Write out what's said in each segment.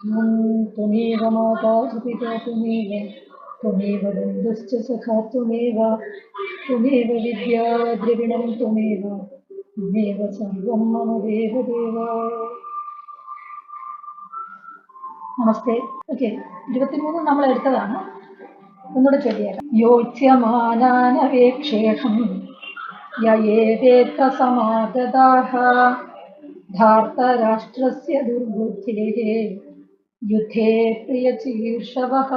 त्वमेव माता च पिता त्वमेव त्वमेव बन्धुश्च सखा त्वमेव त्वमेव विद्या द्रविणं त्वमेव त्वमेव सर्वं मम देवदेव നമസ്തേ ഓക്കെ ഇരുപത്തിമൂന്ന് നമ്മൾ എടുത്തതാണ് ഒന്നുകൂടെ ചൊല്ലിയേക്കാം യോച്യമാനാനവേക്ഷേഹം സമാഗതാഃ ധാർത്തരാഷ്ട്രസ്യ ദുർബുദ്ധേः യുദ്ധേ പ്രിയചീർഷവः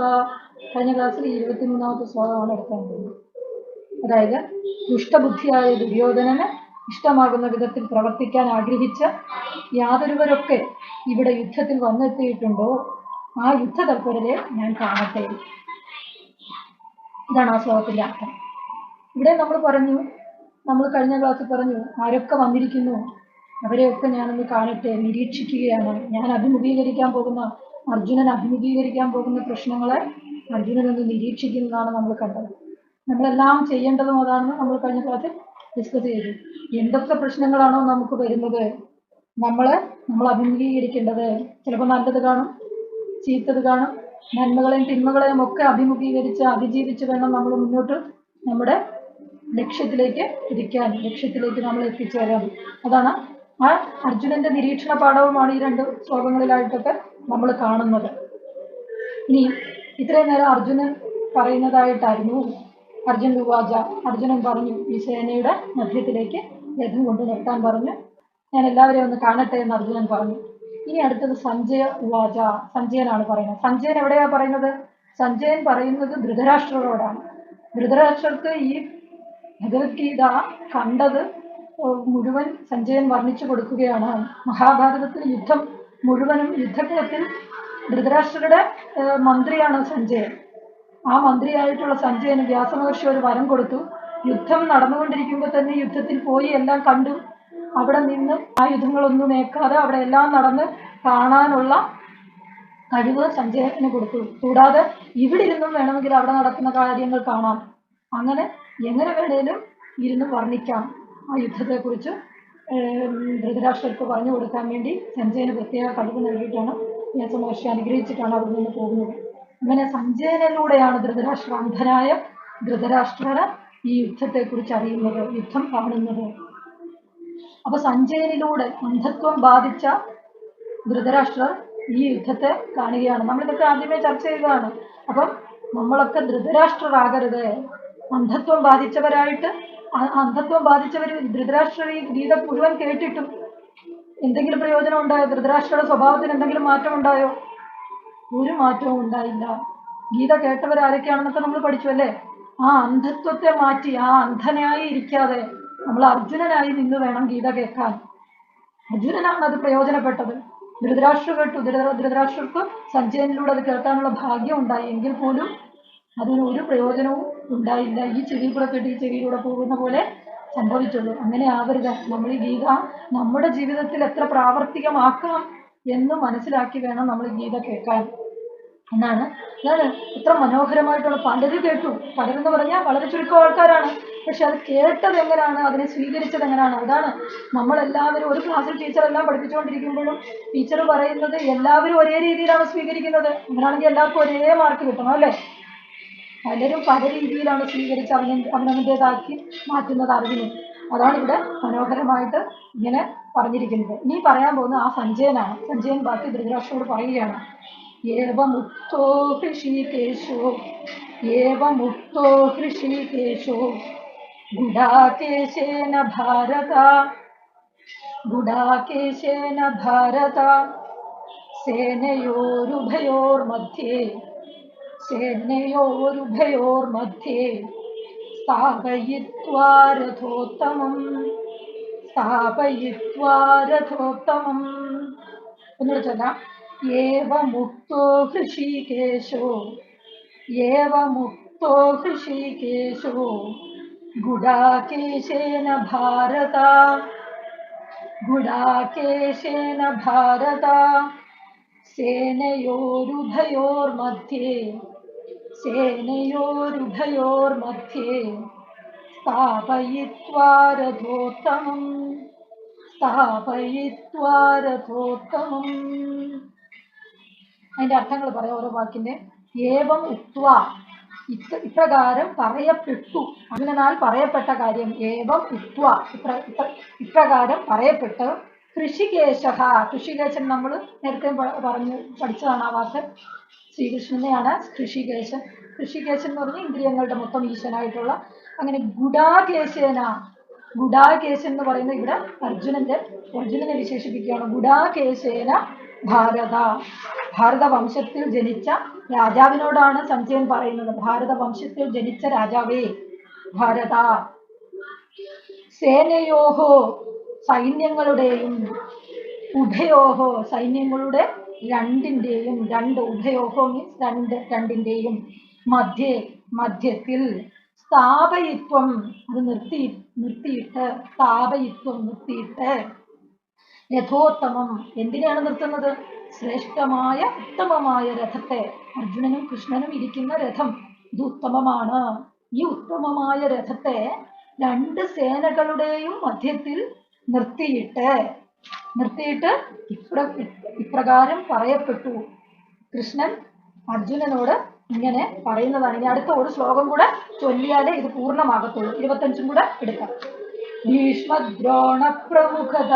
കഴിഞ്ഞ ക്ലാസ്സിൽ ഇരുപത്തിമൂന്നാമത്തെ ശ്ലോകമാണ് എടുക്കാൻ പോകുന്നത് അതായത് ദുഷ്ടബുദ്ധിയായ ദുര്യോധനന് ഇഷ്ടമാകുന്ന വിധത്തിൽ പ്രവർത്തിക്കാൻ ആഗ്രഹിച്ച യാതൊരുവരൊക്കെ ഇവിടെ യുദ്ധത്തിൽ വന്നെത്തിയിട്ടുണ്ടോ? ആ യുദ്ധ തൽപരരെ ഞാൻ കാണട്ടെ. ഇതാണ് ആ ശ്ലോകത്തിന്റെ അർത്ഥം. ഇവിടെ നമ്മൾ പറഞ്ഞു നമ്മൾ കഴിഞ്ഞ ക്ലാസ്സിൽ പറഞ്ഞു ആരൊക്കെ വന്നിരിക്കുന്നു? അവരെയൊക്കെ ഞാനൊന്ന് കാണട്ടെ നിരീക്ഷിക്കുകയാണ്. ഞാൻ അഭിമുഖീകരിക്കാൻ പോകുന്ന അർജുനൻ അഭിമുഖീകരിക്കാൻ പോകുന്ന പ്രശ്നങ്ങളെ അർജുനൻ ഒന്ന് നിരീക്ഷിക്കുന്നതാണ് നമ്മൾ കണ്ടത്. നമ്മളെല്ലാം ചെയ്യേണ്ടതും അതാണെന്ന് നമ്മൾ കഴിഞ്ഞ ക്ലാസ്സിൽ ഡിസ്കസ് ചെയ്തു എന്തൊക്കെ പ്രശ്നങ്ങളാണോ നമുക്ക് വരുന്നത്? നമ്മളെ നമ്മൾ അഭിമുഖീകരിക്കേണ്ടത്. ചിലപ്പോൾ നല്ലത് കാണും ചീത്തത് കാണും. നന്മകളെയും തിന്മകളെയും ഒക്കെ അഭിമുഖീകരിച്ച് അതിജീവിച്ച് വേണം നമ്മൾ മുന്നോട്ട് നമ്മുടെ ലക്ഷ്യത്തിലേക്ക് തിരിക്കാൻ ലക്ഷ്യത്തിലേക്ക് നമ്മൾ എത്തിച്ചേരാൻ. അതാണ് ആ അർജുനന്റെ നിരീക്ഷണ പാഠവുമാണ് ഈ രണ്ട് ശ്ലോകങ്ങളിലായിട്ടൊക്കെ നമ്മൾ കാണുന്നത്. ഇനി ഇത്രയും നേരം അർജുനൻ പറയുന്നതായിട്ടായിരുന്നു അർജുൻ ഉവാച അർജുനൻ പറഞ്ഞു ഈ സേനയുടെ മധ്യത്തിലേക്ക് രഥം കൊണ്ടു നിർത്താൻ പറഞ്ഞു ഞാൻ എല്ലാവരെയും ഒന്ന് കാണട്ടെ എന്ന് അർജുനൻ പറഞ്ഞു. ഇനി അടുത്തത് സഞ്ജയ ഉവാച സഞ്ജയനാണ് പറയുന്നത്. സഞ്ജയൻ എവിടെയാ പറയുന്നത്? സഞ്ജയൻ പറയുന്നത് ധൃതരാഷ്ട്രരോടാണ്. ധൃതരാഷ്ട്രർക്ക് ഈ ഭഗവത്ഗീത കണ്ടത് മുഴുവൻ സഞ്ജയൻ വർണിച്ചു കൊടുക്കുകയാണ്. മഹാഭാരതത്തിൽ യുദ്ധം മുഴുവനും യുദ്ധക്കളത്തിൽ ധൃതരാഷ്ട്രരുടെ മന്ത്രിയാണ് സഞ്ജയൻ. ആ മന്ത്രിയായിട്ടുള്ള സഞ്ജയന് വ്യാസമഹർഷി ഒരു വരം കൊടുത്തു. യുദ്ധം നടന്നുകൊണ്ടിരിക്കുമ്പോൾ തന്നെ യുദ്ധത്തിൽ പോയി എല്ലാം കണ്ടു. അവിടെ നിന്ന് ആ യുദ്ധങ്ങളൊന്നും ഏക്കാതെ അവിടെ എല്ലാം നടന്ന് കാണാനുള്ള കഴിവ് സഞ്ജയന് കൊടുത്തു. കൂടാതെ ഇവിടെ ഇരുന്നും വേണമെങ്കിൽ അവിടെ നടക്കുന്ന കാര്യങ്ങൾ കാണാം. അങ്ങനെ എങ്ങനെ വേണേലും ഇരുന്ന് വർണിക്കാം ആ യുദ്ധത്തെക്കുറിച്ച്. ധൃതരാഷ്ട്രർക്ക് പറഞ്ഞു കൊടുക്കാൻ വേണ്ടി സഞ്ജയന് പ്രത്യേക കഴിവ് നൽകിയിട്ടാണ് വ്യാസമഹർഷി അനുഗ്രഹിച്ചിട്ടാണ് അവിടെ നിന്ന് പോകുന്നത്. അങ്ങനെ സഞ്ജയനിലൂടെയാണ് ധൃതരാഷ്ട്ര അന്ധനായ ധൃതരാഷ്ട്രന് ഈ യുദ്ധത്തെ കുറിച്ച് അറിയുന്നത് യുദ്ധം കാണുന്നത്. അപ്പൊ സഞ്ജയനിലൂടെ അന്ധത്വം ബാധിച്ച ധൃതരാഷ്ട്രർ ഈ യുദ്ധത്തെ കാണുകയാണ്. നമ്മളിതൊക്കെ ആദ്യമേ ചർച്ച ചെയ്തതാണ്. അപ്പം നമ്മളൊക്കെ ധൃതരാഷ്ട്രരാകരുത്. അന്ധത്വം ബാധിച്ചവരായിട്ട് അന്ധത്വം ബാധിച്ചവർ ധൃതരാഷ്ട്ര ഗീത മുഴുവൻ കേട്ടിട്ടും എന്തെങ്കിലും പ്രയോജനം ഉണ്ടായോ? ധൃതരാഷ്ട്രയുടെ സ്വഭാവത്തിന് എന്തെങ്കിലും മാറ്റം ഉണ്ടായോ? ഒരു മാറ്റവും ഉണ്ടായില്ല. ഗീത കേട്ടവർ ആരൊക്കെയാണെന്നൊക്കെ നമ്മൾ പഠിച്ചു അല്ലേ? ആ അന്ധത്വത്തെ മാറ്റി ആ അന്ധനായി ഇരിക്കാതെ നമ്മൾ അർജുനനായി നിന്ന് വേണം ഗീത കേൾക്കാൻ. അർജുനനാണ് അത് പ്രയോജനപ്പെട്ടത്. ധൃതരാഷ്ട്ര കേട്ടു. ധൃതരാഷ്ട്രർക്ക് സഞ്ജയനിലൂടെ അത് കേൾക്കാനുള്ള ഭാഗ്യം ഉണ്ടായി. എങ്കിൽ പോലും അതിന് ഒരു പ്രയോജനവും ഉണ്ടായില്ല ഈ ചെടിയിൽ കൂടെ കേട്ട് ഈ ചെവിയിലൂടെ പോകുന്ന പോലെ സംഭവിച്ചുള്ളൂ. അങ്ങനെ ആവരുത്. നമ്മൾ ഈ ഗീത നമ്മുടെ ജീവിതത്തിൽ എത്ര പ്രാവർത്തികമാക്കാം എന്ന് മനസ്സിലാക്കി വേണം നമ്മൾ ഗീത കേൾക്കാൻ. എന്നാണ്. അതാണ് എത്ര മനോഹരമായിട്ടുള്ള പലരും കേട്ടു. പലരെന്ന് പറഞ്ഞാൽ വളരെ ചുരുക്കം ആൾക്കാരാണ്. പക്ഷെ അത് കേട്ടത് എങ്ങനെയാണ് അതിനെ സ്വീകരിച്ചത് എങ്ങനെയാണ് അതാണ് നമ്മളെല്ലാവരും ഒരു ക്ലാസ്സിൽ ടീച്ചർ എല്ലാം പഠിപ്പിച്ചുകൊണ്ടിരിക്കുമ്പോഴും ടീച്ചർ പറയുന്നത് എല്ലാവരും ഒരേ രീതിയിലാണ് സ്വീകരിക്കുന്നത്. അങ്ങനെയാണെങ്കിൽ എല്ലാവർക്കും ഒരേ മാർക്ക് കിട്ടണം അല്ലേ? പലരും പല രീതിയിലാണ് സ്വീകരിച്ച് അവനെ അവനവന്റെതാക്കി മാറ്റുന്നത് അറിവിനെ. അതാണ് ഇവിടെ മനോഹരമായിട്ട് ഇങ്ങനെ പറഞ്ഞിരിക്കുന്നത്. ഇനി പറയാൻ പോകുന്ന ആ സഞ്ജയനാണ്. സഞ്ജയൻ ബാക്കി ധൃതരാഷ്ട്രോട് പറയുകയാണ്. ഏവമുക്തോ ഹൃഷീകേശോ ഗുഡാകേശേന ഭാരത ഭാരത സേനയോരുഭയോർമധ്യേ സേനയോരുഭയോർമധ്യേ സ്ഥാപയിത്വാ രഥോത്തമം സ്ഥാപയിത്വാ രഥോത്തമം ഒന്നുകൂടെ ചൊല്ലാം ഏവമുക്തോ ഹൃഷീകേശോ ഏവമുക്തോ ഹൃഷീകേശോ ഗുഡാകേശേന ഭാരത ഗുഡാകേശേന ഭാരത സേനയോരുഭയോർമധ്യേ സ്ഥാപയിത്വാരഥോത്തമം സ്ഥാപയിത്വാരഥോത്തമം അതിന്റെ അർത്ഥങ്ങൾ പറയാം ഓരോ വാക്കിന്റെ. ഏവം ഉത്വ ഇപ്രകാരം പറയപ്പെട്ടു. അങ്ങനെ പറയപ്പെട്ട കാര്യം ഏവം ഉത്വ ഇപ്രകാരം പറയപ്പെട്ട ഋഷികേശ ഋഷികേശൻ നമ്മൾ നേരത്തെ പറഞ്ഞു പഠിച്ചതാണ് ആ വാക്ക്. ശ്രീകൃഷ്ണനെയാണ് ഋഷികേശൻ ഋഷികേശൻ എന്ന് പറഞ്ഞാൽ ഇന്ദ്രിയങ്ങളുടെ മൊത്തം ഈശനായിട്ടുള്ള അങ്ങനെ ഗുഡാകേശന. ഗുഡാകേശൻ എന്ന് പറയുന്നത് ഇവിടെ അർജുനന്റെ അർജുനനെ വിശേഷിപ്പിക്കുകയാണ്. ഗുഡാകേശേന ഭാരത. ഭാരത വംശത്തിൽ ജനിച്ച രാജാവിനോടാണ് സഞ്ജയൻ പറയുന്നത്. ഭാരത വംശത്തിൽ ജനിച്ച രാജാവേ ഭാരത. സേനയോഹോ സൈന്യങ്ങളുടെയും ഉഭയോഹോ സൈന്യങ്ങളുടെ രണ്ടിന്റെയും രണ്ട് ഉഭയോഹോ മീൻസ് രണ്ട് രണ്ടിന്റെയും മധ്യേ മധ്യത്തിൽ സ്ഥാപയിത്വം അത് നിർത്തി നിർത്തിയിട്ട് സ്ഥാപയിത്വം നിർത്തിയിട്ട് രഥോത്തമം എന്തിനാണ് നിർത്തുന്നത്? ശ്രേഷ്ഠമായ ഉത്തമമായ രഥത്തെ. അർജുനനും കൃഷ്ണനും ഇരിക്കുന്ന രഥം ഇത് ഉത്തമമാണ്. ഈ ഉത്തമമായ രഥത്തെ രണ്ട് സേനകളുടെയും മധ്യത്തിൽ നിർത്തിയിട്ട് നിർത്തിയിട്ട് ഇപ്ര ഇപ്രകാരം പറയപ്പെട്ടു. കൃഷ്ണൻ അർജുനനോട് ഇങ്ങനെ പറയുന്നതാണ്. ഇനി അടുത്ത ഒരു ശ്ലോകം കൂടെ ചൊല്ലിയാലേ ഇത് പൂർണമാകത്തുള്ളൂ. ഇരുപത്തഞ്ചും കൂടെ എടുക്കാം. ഭീഷ്മദ്രോണ പ്രമുഖത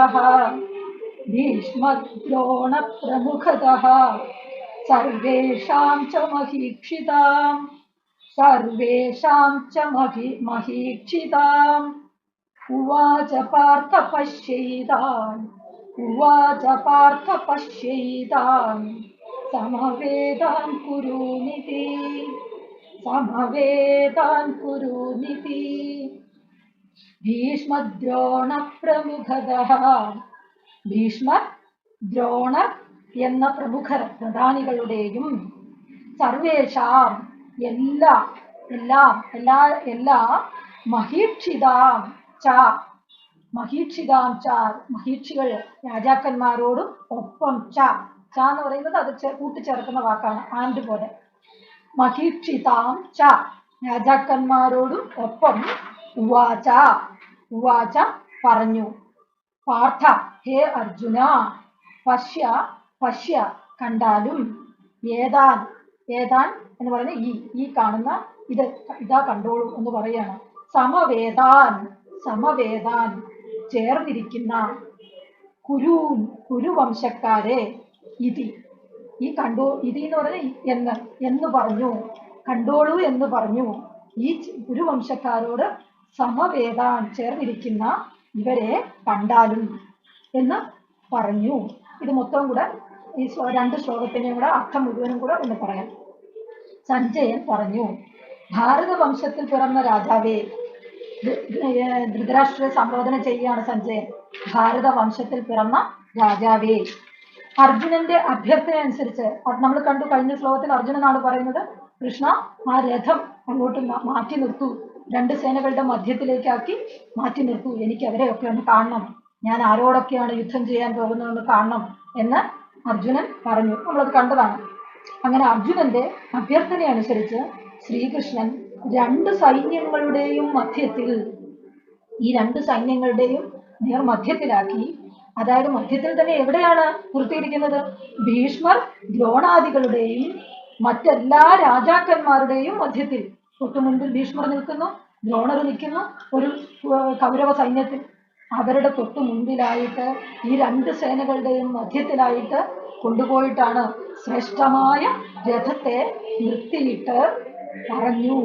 ഭീഷ്മദ്രോണ പ്രമുഖത സർവേഷാം ച മഹീക്ഷിതാം സർവേഷാം ച മഹി മഹീക്ഷിതാം. ഉവാച പാർത്ഥ പശ്യൈതാൻ ഉവാച പാർത്ഥ പശ്യൈതാൻ സമവേദാൻ കുരുനിതി സമവേദാൻ കുരുനിതി ഭീഷ്മദ്രോണ പ്രമുഖത ഭീഷ്മ ദ്രോണർ എന്ന പ്രമുഖ പ്രധാനികളുടെയും സർവേഷാം എല്ലാ എല്ലാ എല്ലാ എല്ലാ മഹീക്ഷിതാം ച മഹീക്ഷിതാം ച. മഹീക്ഷികൾ രാജാക്കന്മാരോടും ഒപ്പം ച. ച എന്ന് പറയുന്നത് അത് കൂട്ടിച്ചേർക്കുന്ന വാക്കാണ്. ആൻഡ് പോലെ. മഹീക്ഷിതാം ച. രാജാക്കന്മാരോടും ഒപ്പം ഉവാച. ഉവാച പറഞ്ഞു. പാർത്ഥ ഹേ അർജുന പശ്യ പശ്യ കണ്ടാലും ഏതാൻ ഏതാൻ എന്ന് പറയുന്ന ഈ ഈ കാണുന്ന ഇത് ഇതാ കണ്ടോളൂ എന്ന് പറയാണ് സമവേദാൻ. സമവേദാൻ ചേർന്നിരിക്കുന്ന കുരു കുരുവംശക്കാരെ ഇതി. ഈ കണ്ടോ ഇതി എന്ന് പറഞ്ഞ എന്ന് എന്ന് പറഞ്ഞു കണ്ടോളൂ എന്ന് പറഞ്ഞു ഈ കുരുവംശക്കാരോട് സമവേദാൻ ചേർന്നിരിക്കുന്ന ഇവരെ കണ്ടാലും എന്ന് പറഞ്ഞു. ഇത് മൊത്തം കൂടെ ഈ രണ്ട് ശ്ലോകത്തിനെയും കൂടെ അർത്ഥം മുഴുവനും കൂടെ ഒന്ന് പറയാം. സഞ്ജയൻ പറഞ്ഞു ഭാരതവംശത്തിൽ പിറന്ന രാജാവേ ധൃ- ഏർ ധൃതരാഷ്ട്രയെ സംബോധന ചെയ്യുകയാണ് സഞ്ജയൻ ഭാരത വംശത്തിൽ പിറന്ന രാജാവേ. അർജുനന്റെ അഭ്യർത്ഥന അനുസരിച്ച് നമ്മൾ കണ്ടു കഴിഞ്ഞ ശ്ലോകത്തിൽ ആണ് പറയുന്നത് കൃഷ്ണ ആ രഥം അങ്ങോട്ട് മാറ്റി നിർത്തൂ. രണ്ട് സേനകളുടെ മധ്യത്തിലേക്കാക്കി മാറ്റി നിർത്തൂ. എനിക്ക് അവരെയൊക്കെ ഒന്ന് കാണണം. ഞാൻ ആരോടൊക്കെയാണ് യുദ്ധം ചെയ്യാൻ പോകുന്നതെന്ന് കാണണം എന്ന് അർജുനൻ പറഞ്ഞു. നമ്മളത് കണ്ടതാണ്. അങ്ങനെ അർജുനന്റെ അഭ്യർത്ഥന അനുസരിച്ച് ശ്രീകൃഷ്ണൻ രണ്ട് സൈന്യങ്ങളുടെയും മധ്യത്തിൽ ഈ രണ്ട് സൈന്യങ്ങളുടെയും നേർ മധ്യത്തിലാക്കി അതായത് മധ്യത്തിൽ തന്നെ എവിടെയാണ് നിർത്തിയിരിക്കുന്നത് ഭീഷ്മർ ദ്രോണാദികളുടെയും മറ്റെല്ലാ രാജാക്കന്മാരുടെയും മധ്യത്തിൽ. തൊട്ടു മുൻപിൽ ഭീഷ്മർ നിൽക്കുന്നു ദ്രോണർ നിൽക്കുന്നു ഒരു കൗരവ സൈന്യത്തിൽ. അവരുടെ തൊട്ടു മുൻപിലായിട്ട് ഈ രണ്ട് സേനകളുടെയും മധ്യത്തിലായിട്ട് കൊണ്ടുപോയിട്ടാണ് ശ്രേഷ്ഠമായ രഥത്തെ നിർത്തിയിട്ട് പറഞ്ഞു.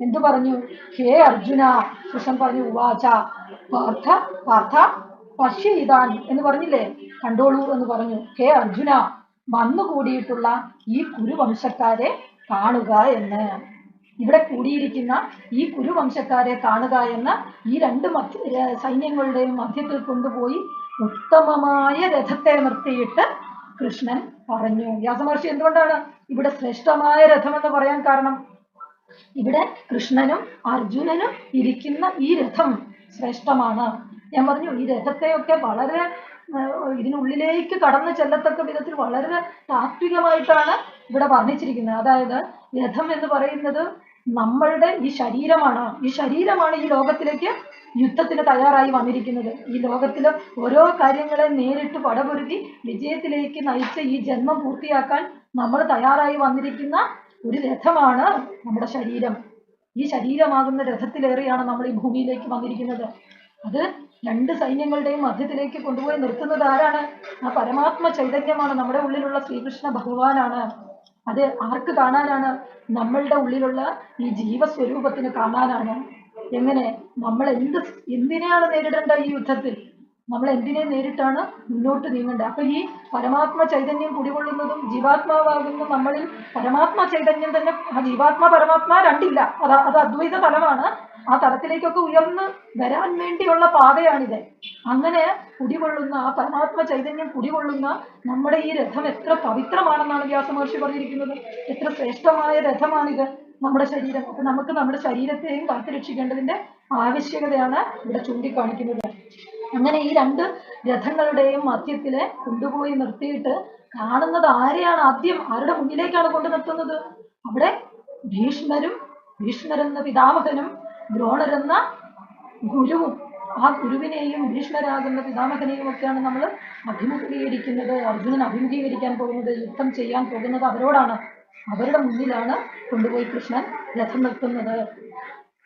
എന്തു പറഞ്ഞു? ഹേ അർജുന കൃഷ്ണൻ പറഞ്ഞു ഉവാച പാർത്ഥ പാർത്ഥ പക്ഷി ഇതാൻ എന്ന് പറഞ്ഞില്ലേ? കണ്ടോളൂ എന്ന് പറഞ്ഞു. ഹേ അർജുന വന്നുകൂടിയിട്ടുള്ള ഈ കുരുവംശക്കാരെ കാണുക എന്ന്. ഇവിടെ കൂടിയിരിക്കുന്ന ഈ കുരുവംശക്കാരെ കാണുക എന്ന ഈ രണ്ട് മധ്യ സൈന്യങ്ങളുടെയും മധ്യത്തിൽ കൊണ്ടുപോയി ഉത്തമമായ രഥത്തെ നിർത്തിയിട്ട് കൃഷ്ണൻ പറഞ്ഞു. വ്യാസമഹർഷി എന്തുകൊണ്ടാണ് ഇവിടെ ശ്രേഷ്ഠമായ രഥം എന്ന് പറയാൻ കാരണം? ഇവിടെ കൃഷ്ണനും അർജുനനും ഇരിക്കുന്ന ഈ രഥം ശ്രേഷ്ഠമാണ്. ഞാൻ പറഞ്ഞു ഈ രഥത്തെയൊക്കെ വളരെ ഇതിനുള്ളിലേക്ക് കടന്നു ചെല്ലത്തക്ക വിധത്തിൽ വളരെ താത്വികമായിട്ടാണ് ഇവിടെ വർണിച്ചിരിക്കുന്നത്. അതായത് രഥം എന്ന് പറയുന്നത് നമ്മളുടെ ഈ ശരീരമാണ്. ഈ ശരീരമാണ് ഈ ലോകത്തിലേക്ക് യുദ്ധത്തിന് തയ്യാറായി വന്നിരിക്കുന്നത്. ഈ ലോകത്തിൽ ഓരോ കാര്യങ്ങളെ നേരിട്ട് പടപൊരുതി വിജയത്തിലേക്ക് നയിച്ച ഈ ജന്മം പൂർത്തിയാക്കാൻ നമ്മൾ തയ്യാറായി വന്നിരിക്കുന്ന ഒരു രഥമാണ് നമ്മുടെ ശരീരം. ഈ ശരീരമാകുന്ന രഥത്തിലേറിയാണ് നമ്മൾ ഈ ഭൂമിയിലേക്ക് വന്നിരിക്കുന്നത്. അത് രണ്ട് സൈന്യങ്ങളുടെയും മധ്യത്തിലേക്ക് കൊണ്ടുപോയി നിർത്തുന്നത് ആരാണ്? ആ പരമാത്മ ചൈതന്യമാണ് നമ്മുടെ ഉള്ളിലുള്ള ശ്രീകൃഷ്ണ ഭഗവാനാണ്. അത് ആർക്ക് കാണാനാണ്? നമ്മളുടെ ഉള്ളിലുള്ള ഈ ജീവസ്വരൂപത്തിന് കാണാനാണ്. എങ്ങനെ? നമ്മൾ എന്ത് എന്തിനെയാണ് നേരിടേണ്ട ഈ യുദ്ധത്തിൽ? നമ്മൾ എന്തിനെ നേരിട്ടാണ് മുന്നോട്ട് നീങ്ങേണ്ടത്? അപ്പൊ ഈ പരമാത്മ ചൈതന്യം കുടികൊള്ളുന്നതും ജീവാത്മാവാകുന്ന നമ്മളിൽ പരമാത്മ ചൈതന്യം തന്നെ ആ ജീവാത്മ പരമാത്മ രണ്ടില്ല. അത് അത് അദ്വൈത തലമാണ്. ആ തലത്തിലേക്കൊക്കെ ഉയർന്ന് വരാൻ വേണ്ടിയുള്ള പാതയാണിത്. അങ്ങനെ കുടികൊള്ളുന്ന ആ പരമാത്മ ചൈതന്യം കുടികൊള്ളുന്ന നമ്മുടെ ഈ രഥം എത്ര പവിത്രമാണെന്നാണ് വ്യാസമഹർഷി പറഞ്ഞിരിക്കുന്നത്. എത്ര ശ്രേഷ്ഠമായ രഥമാണിത്. നമ്മുടെ ശരീരം. അപ്പൊ നമുക്ക് നമ്മുടെ ശരീരത്തെയും കാത്തുരക്ഷിക്കേണ്ടതിന്റെ ആവശ്യകതയാണ് ഇവിടെ ചൂണ്ടിക്കാണിക്കുന്നത്. അങ്ങനെ ഈ രണ്ട് രഥങ്ങളുടെയും മധ്യത്തിൽ കൊണ്ടുപോയി നിർത്തിയിട്ട് കാണുന്നത് ആരെയാണ് ആദ്യം? ആരുടെ മുന്നിലേക്കാണ് കൊണ്ടു നിർത്തുന്നത്? അവിടെ ഭീഷ്മരും ഭീഷ്മരെന്ന പിതാമഹനും ദ്രോണരെന്ന ഗുരുവും ആ ഗുരുവിനെയും ഭീഷ്മരാകുന്ന പിതാമഹനെയും ഒക്കെയാണ് നമ്മൾ അഭിമുഖീകരിക്കുന്നത്. അർജുനൻ അഭിമുഖീകരിക്കാൻ പോകുന്നത് യുദ്ധം ചെയ്യാൻ പോകുന്നത് അവരോടാണ്. അവരുടെ മുന്നിലാണ് കൊണ്ടുപോയി കൃഷ്ണൻ രഥം നിർത്തുന്നത്.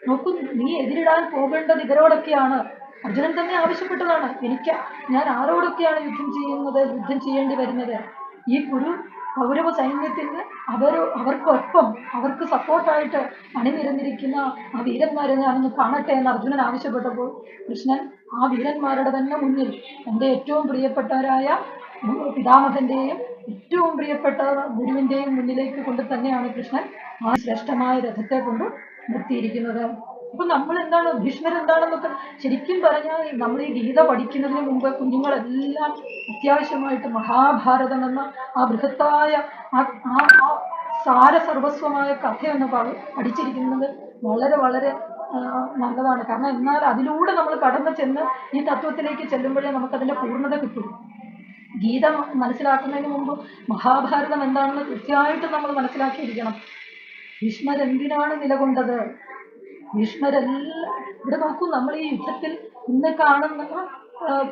നോക്കൂ നീ എതിരിടാൻ പോകേണ്ടത് ഇവരോടൊക്കെയാണ്. അർജുനൻ തന്നെ ആവശ്യപ്പെട്ടതാണ്. എനിക്ക് ഞാൻ ആരോടൊക്കെയാണ് യുദ്ധം ചെയ്യുന്നത് യുദ്ധം ചെയ്യേണ്ടി വരുന്നത്? ഈ കുരു കൗരവ സൈന്യത്തിന് അവരോ അവർക്കൊപ്പം അവർക്ക് സപ്പോർട്ടായിട്ട് അണിനിരന്നിരിക്കുന്ന ആ വീരന്മാരെ ഞാനൊന്ന് കാണട്ടെ എന്ന് അർജുനൻ ആവശ്യപ്പെട്ടപ്പോൾ കൃഷ്ണൻ ആ വീരന്മാരുടെ തന്നെ മുന്നിൽ എന്റെ ഏറ്റവും പ്രിയപ്പെട്ടവരായ പിതാമഹന്റെയും ഏറ്റവും പ്രിയപ്പെട്ട ഗുരുവിന്റെയും മുന്നിലേക്ക് കൊണ്ട് തന്നെയാണ് കൃഷ്ണൻ ആ ശ്രേഷ്ഠമായ രഥത്തെ കൊണ്ട് നിർത്തിയിരിക്കുന്നത്. അപ്പൊ നമ്മൾ എന്താണ് ഭീഷ്മർ എന്താണെന്നൊക്കെ ശരിക്കും പറഞ്ഞാൽ നമ്മൾ ഈ ഗീത പഠിക്കുന്നതിന് മുമ്പ് കുഞ്ഞുങ്ങളെല്ലാം അത്യാവശ്യമായിട്ട് മഹാഭാരതം എന്ന ആ ബൃഹത്തായ ആ ആ സർവസ്വമായ സാരസർവസ്വമായ പഠി- പഠിച്ചിരിക്കുന്നത് വളരെ വളരെ നല്ലതാണ്. കാരണം എന്നാൽ അതിലൂടെ നമ്മൾ കടന്നു ചെന്ന് ഈ തത്വത്തിലേക്ക് ചെല്ലുമ്പോഴേ നമുക്കതിന്റെ പൂർണത കിട്ടും. ഗീത മനസ്സിലാക്കുന്നതിന് മുമ്പ് മഹാഭാരതം എന്താണെന്ന് കൃത്യമായിട്ട് നമ്മൾ മനസ്സിലാക്കിയിരിക്കണം. ഭീഷ്മരെന്തിനാണ് നിലകൊണ്ടത്? ഭീഷ്മരെല്ലാം ഇവിടെ നോക്കൂ നമ്മൾ ഈ യുദ്ധത്തിൽ ഇന്ന് കാണുന്ന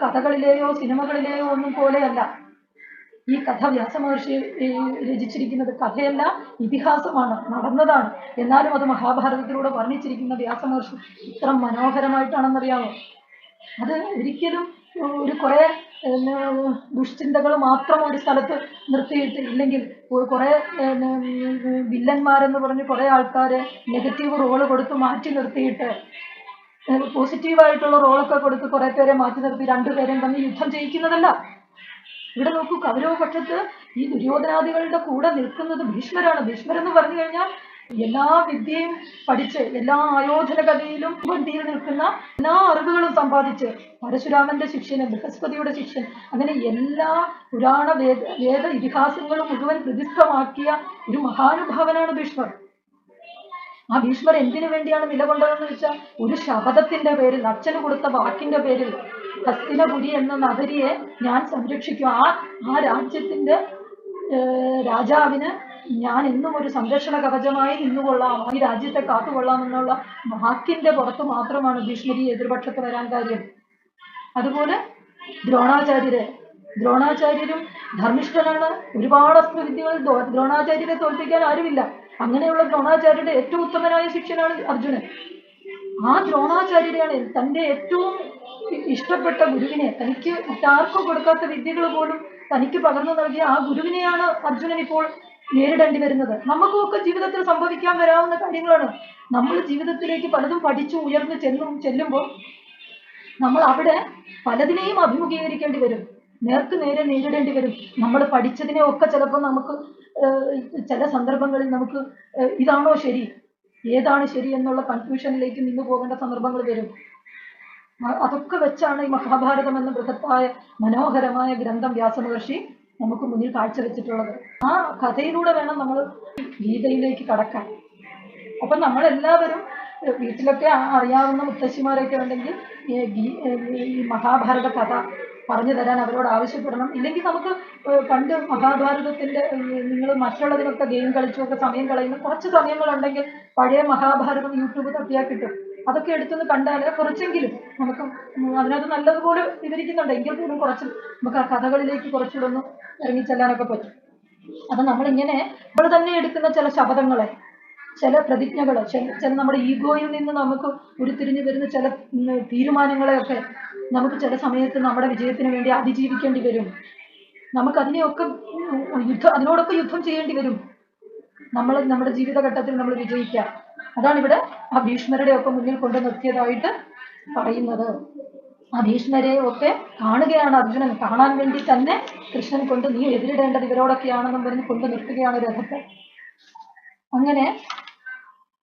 കഥകളിലെയോ സിനിമകളിലെയോ ഒന്നും പോലെയല്ല. ഈ കഥ വ്യാസമഹർഷി രചിച്ചിരിക്കുന്നത് കഥയല്ല ഇതിഹാസമാണ് നടന്നതാണ്. എന്നാലും അത് മഹാഭാരതത്തിലൂടെ വർണിച്ചിരിക്കുന്ന വ്യാസമഹർഷി ഇത്ര മനോഹരമായിട്ടാണെന്നറിയാമോ? അത് ഒരിക്കലും ഒരു കുറെ ദുഷ്ചിന്തകൾ മാത്രം ഒരു സ്ഥലത്ത് നിർത്തിയിട്ട് ഇല്ലെങ്കിൽ കുറേ വില്ലന്മാരെന്ന് പറഞ്ഞ് കുറെ ആൾക്കാരെ നെഗറ്റീവ് റോൾ കൊടുത്ത് മാറ്റി നിർത്തിയിട്ട് പോസിറ്റീവായിട്ടുള്ള റോളൊക്കെ കൊടുത്ത് കുറെ പേരെ മാറ്റി നിർത്തി രണ്ടുപേരെയും തമ്മിൽ യുദ്ധം ചെയ്യിക്കുന്നതല്ല. ഇവിടെ നോക്കൂ കൗരവ പക്ഷത്ത് ഈ ദുര്യോധനാദികളുടെ കൂടെ നിൽക്കുന്നത് ഭീഷ്മരാണ്. ഭീഷ്മരെന്ന് പറഞ്ഞു കഴിഞ്ഞാൽ എല്ലാ വിദ്യയും പഠിച്ച് എല്ലാ ആയോധന കഥയിലും നിൽക്കുന്ന എല്ലാ അറിവുകളും സമ്പാദിച്ച് പരശുരാമന്റെ ശിഷ്യന് ബൃഹസ്പതിയുടെ ശിഷ്യൻ അങ്ങനെ എല്ലാ പുരാണ വേദ വേദ ഇതിഹാസങ്ങളും മുഴുവൻ പ്രതിസ്ഥമാക്കിയ ഒരു മഹാനുഭാവനാണ് ഭീഷ്മർ. ആ ഭീഷ്മർ എന്തിനു വേണ്ടിയാണ് നിലകൊണ്ടതെന്ന് വെച്ചാൽ ഒരു ശബദത്തിന്റെ പേരിൽ അച്ഛന് കൊടുത്ത വാക്കിന്റെ പേരിൽ ഹസ്തിനപുരി എന്ന നഗരിയെ ഞാൻ സംരക്ഷിക്കും. ആ ആ രാജ്യത്തിന്റെ രാജാവിന് ഞാൻ എന്നും ഒരു സംരക്ഷണ കവചമായി നിന്നുകൊള്ളാം. ഈ രാജ്യത്തെ കാത്തുകൊള്ളാം എന്നുള്ള വാക്കിന്റെ പുറത്ത് മാത്രമാണ് ഭീഷ്മരി എതിർപക്ഷത്ത് വരാൻ കാര്യം. അതുപോലെ ദ്രോണാചാര്യര്. ദ്രോണാചാര്യരും ധർമ്മിഷ്ഠനാണ്. ഒരുപാട് അസ്ത്രവിദ്യകളിൽ ദ്രോ- ദ്രോണാചാര്യരെ തോൽപ്പിക്കാൻ ആരുമില്ല. അങ്ങനെയുള്ള ദ്രോണാചാര്യരുടെ ഏറ്റവും ഉത്തമനായ ശിക്ഷനാണ് അർജുനൻ. ആ ദ്രോണാചാര്യരെയാണ് തന്റെ ഏറ്റവും ഇഷ്ടപ്പെട്ട ഗുരുവിനെ തനിക്ക് മറ്റാർക്കും കൊടുക്കാത്ത വിദ്യകൾ പോലും തനിക്ക് പകർന്നു നൽകിയ ആ ഗുരുവിനെയാണ് അർജുനൻ ഇപ്പോൾ നേരിടേണ്ടി വരുന്നത്. നമുക്കുമൊക്കെ ജീവിതത്തിൽ സംഭവിക്കാൻ വരാവുന്ന കാര്യങ്ങളാണ്. നമ്മൾ ജീവിതത്തിലേക്ക് പലതും പഠിച്ചു ഉയർന്നു ചെല്ലും ചെല്ലുമ്പോൾ നമ്മൾ അവിടെ പലതിനെയും അഭിമുഖീകരിക്കേണ്ടി വരും. നേർക്ക് നേരെ നേരിടേണ്ടി വരും. നമ്മൾ പഠിച്ചതിനെ ഒക്കെ ചിലപ്പോൾ നമുക്ക് ചില സന്ദർഭങ്ങളിൽ നമുക്ക് ഇതാണോ ശരി? ഏതാണ് ശരി എന്നുള്ള കൺഫ്യൂഷനിലേക്ക് നിന്ന് പോകേണ്ട സന്ദർഭങ്ങൾ വരും. അതൊക്കെ വെച്ചാണ് ഈ മഹാഭാരതം എന്ന ബൃഹത്തായ മനോഹരമായ ഗ്രന്ഥം വ്യാസമഹർഷി നമുക്ക് മുന്നിൽ കാഴ്ചവെച്ചിട്ടുള്ളത്. ആ കഥയിലൂടെ വേണം നമ്മൾ ഗീതയിലേക്ക് കടക്കാൻ. അപ്പൊ നമ്മളെല്ലാവരും വീട്ടിലൊക്കെ അറിയാവുന്ന മുത്തശ്ശിമാരൊക്കെ ഉണ്ടെങ്കിൽ ഈ മഹാഭാരത കഥ പറഞ്ഞു തരാൻ അവരോട് ആവശ്യപ്പെടണം. ഇല്ലെങ്കിൽ നമുക്ക് പണ്ട് മഹാഭാരതത്തിന്റെ നിങ്ങൾ മറ്റുള്ളതിനൊക്കെ ഗെയിം കളിച്ചുമൊക്കെ സമയം കളയുന്ന കുറച്ച് സമയങ്ങളുണ്ടെങ്കിൽ പഴയ മഹാഭാരതം യൂട്യൂബ് തപ്പിയാൽ കിട്ടും. അതൊക്കെ എടുത്തൊന്ന് കണ്ടാൽ കുറച്ചെങ്കിലും നമുക്ക് അതിനകത്ത് നല്ലതുപോലെ വിവരിക്കുന്നുണ്ട്. എങ്കിൽ പോലും കുറച്ച് നമുക്ക് ആ കഥകളിലേക്ക് കുറച്ചുകൂടെ ഒന്ന് ഇറങ്ങിച്ചെല്ലാനൊക്കെ പറ്റും. അപ്പൊ നമ്മളിങ്ങനെ നമ്മൾ തന്നെ എടുക്കുന്ന ചില ശബ്ദങ്ങളെ ചില പ്രതിജ്ഞകളെ ചില നമ്മുടെ ഈഗോയിൽ നിന്ന് നമുക്ക് ഉരുത്തിരിഞ്ഞു വരുന്ന ചില തീരുമാനങ്ങളെയൊക്കെ നമുക്ക് ചില സമയത്ത് നമ്മുടെ വിജയത്തിന് വേണ്ടി അതിജീവിക്കേണ്ടി വരും. നമുക്ക് അതിനെയൊക്കെ യുദ്ധം അതിനോടൊക്കെ യുദ്ധം ചെയ്യേണ്ടി വരും. നമ്മൾ നമ്മുടെ ജീവിതഘട്ടത്തിൽ നമ്മൾ വിജയിക്കുക അതാണ് ഇവിടെ ആ ഭീഷ്മരുടെ ഒക്കെ മുന്നിൽ കൊണ്ട് നിർത്തിയതായിട്ട് പറയുന്നത്. ആ ഭീഷ്മരെ ഒക്കെ കാണുകയാണ് അർജുനൻ. കാണാൻ വേണ്ടി തന്നെ കൃഷ്ണൻ കൊണ്ട് നീ എതിരിടേണ്ടത് ഇവരോടൊക്കെയാണെന്നും പറഞ്ഞ് കൊണ്ട് നിർത്തുകയാണ് രഥത്തെ. അങ്ങനെ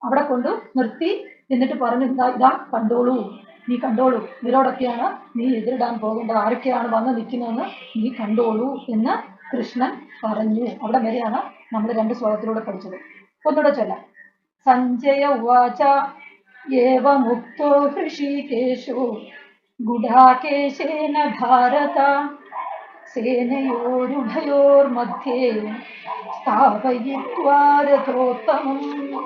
അവിടെ കൊണ്ട് നിർത്തി എന്നിട്ട് പറഞ്ഞു ഇതാ ഇതാ കണ്ടോളൂ. നീ കണ്ടോളൂ. ഇവരോടൊക്കെയാണ് നീ എതിരിടാൻ പോകേണ്ടത്. ആരൊക്കെയാണ് വന്ന് നിൽക്കുന്നതെന്ന് നീ കണ്ടോളൂ എന്ന് കൃഷ്ണൻ പറഞ്ഞു. അവിടെ വരെയാണ് നമ്മൾ രണ്ട് ശ്ലോകത്തിലൂടെ പഠിച്ചത്. ഒന്നുകൂടെ ചൊല്ലാം. सञ्जय उवाच एवमुक्तो हृषिकेशो गुढाकेशेन भारत। सेनयोरुभयोर्मध्ये स्थापयित्वा रथोत्तमम्।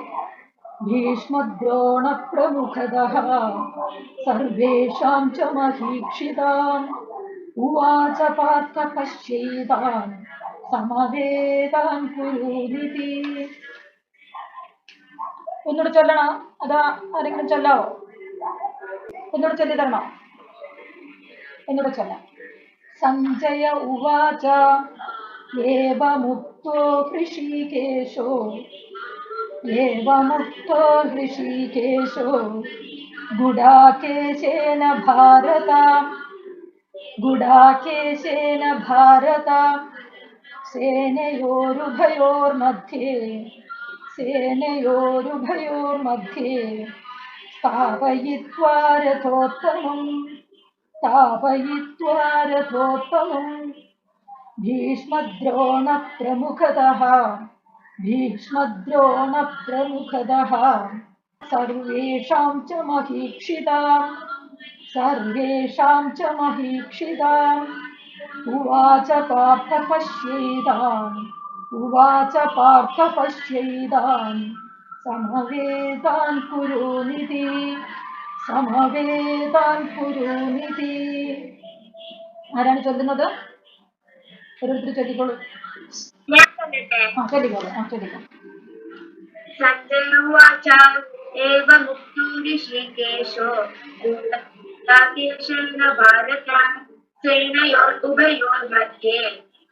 भीष्मद्रोणप्रमुखतः सर्वेषां च महीक्षिताम् उवाच पार्थ पश्येदान् समवेदान् कुरूनिति ഒന്നുകൂടെ ചൊല്ലണോ? അതോ ആരെങ്കിലും ചൊല്ലാവോ? ഒന്നുകൂടെ ചൊല്ലി തരണോ? ഒന്നുകൂടെ ചൊല്ല. സഞ്ജയ ഉവാച ഏവമുക്തോ ഹൃഷികേശോ ഏവമുക്തോ ഋഷികേശോ ഗുഡാകേശേന ഭാരത ഗുഡാകേശേന ഭാരത സേനയോരുഭയോർമധ്യേ सेनोरुभ्ये स्थापयित्वा रथोत्तमम् भीष्मद्रोण रथोत्तमम्। भीष्मद्रोणप्रमुखतः भीष्मद्रोणप्रमुखतः। च महीक्षिता सर्वेषां च महीक्षिताम्। उवाच पश्यैतान् उवाच पार्थ पश्यैतान् समवेतान् कुरुनिधि സമവേതാൻ കുരുനിധി ആരാണ് ചൊല്ലുന്നത് ഓരോരുത്തർ ചൊല്ലിക്കോളൂ ഞാൻ പറയട്ടെ ആ ചൊല്ലിക്കോളൂ ആ ചൊല്ലിക്കോളൂ सञ्जयोवाच एव मुक्तो ऋषिकेशो राकेशेन भारत सेनयोरुभयोर्मध्ये स्थापयित्वा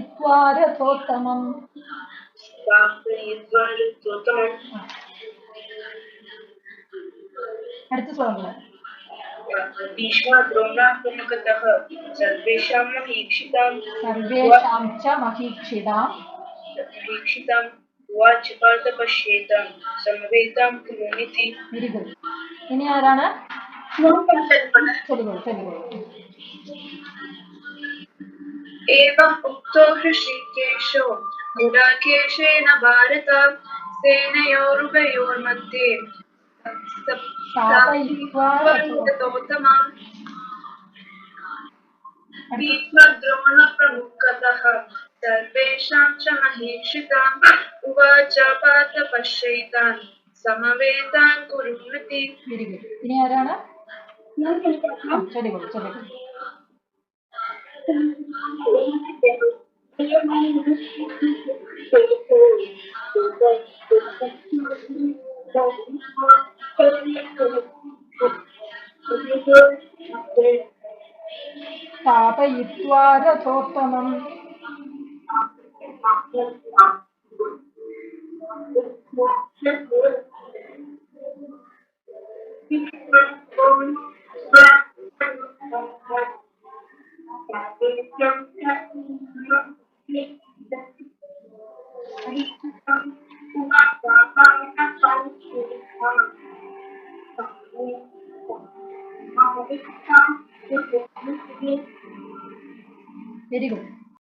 സ്ഥാപയിത്വാരസോത്തമം. അടുത്ത ശ്ലോകങ്ങൾ. भीष्मद्रोणात्मकतः सर्वेषां महीक्षितां सर्वेषां च महीक्षितां महीक्षितां വാച്ച് പാർത്ത പശ്യേതാം സമവേതാം കുരുണിതി വെരി ഗുഡ് ഇനി ആരാണ് ശരി ശരി एवम् उक्तो हृषीकेशो गुडाकेशेन भारत सेनयोरुभयोर्मध्ये स्थापयित्वा स्थापयित्वात्तमम् അടുത്ത भीष्मद्रोणप्रमुखतः सर्वेषां च महीक्षिताम् उवाच पार्थ पश्यैतान् समवेतान् कुरुन्नति വെരി ഗുഡ് ഇനി ആരാണ് ആ, ചൊല്ലിക്കോളൂ ചൊല്ലിക്കോളൂ സ്ഥാപയിത്വാ രഥോത്തമം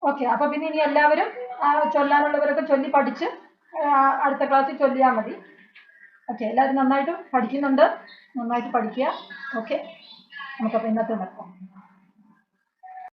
ഓക്കെ അപ്പൊ പിന്നെ ഇനി എല്ലാവരും ചൊല്ലാനുള്ളവരൊക്കെ ചൊല്ലി പഠിച്ച് അടുത്ത ക്ലാസ്സിൽ ചൊല്ലിയാൽ മതി. ഓക്കെ എല്ലാവരും നന്നായിട്ട് പഠിക്കുന്നുണ്ട്. നന്നായിട്ട് പഠിക്കുക. ഓക്കെ നമുക്കപ്പോൾ ഇന്നത്തെ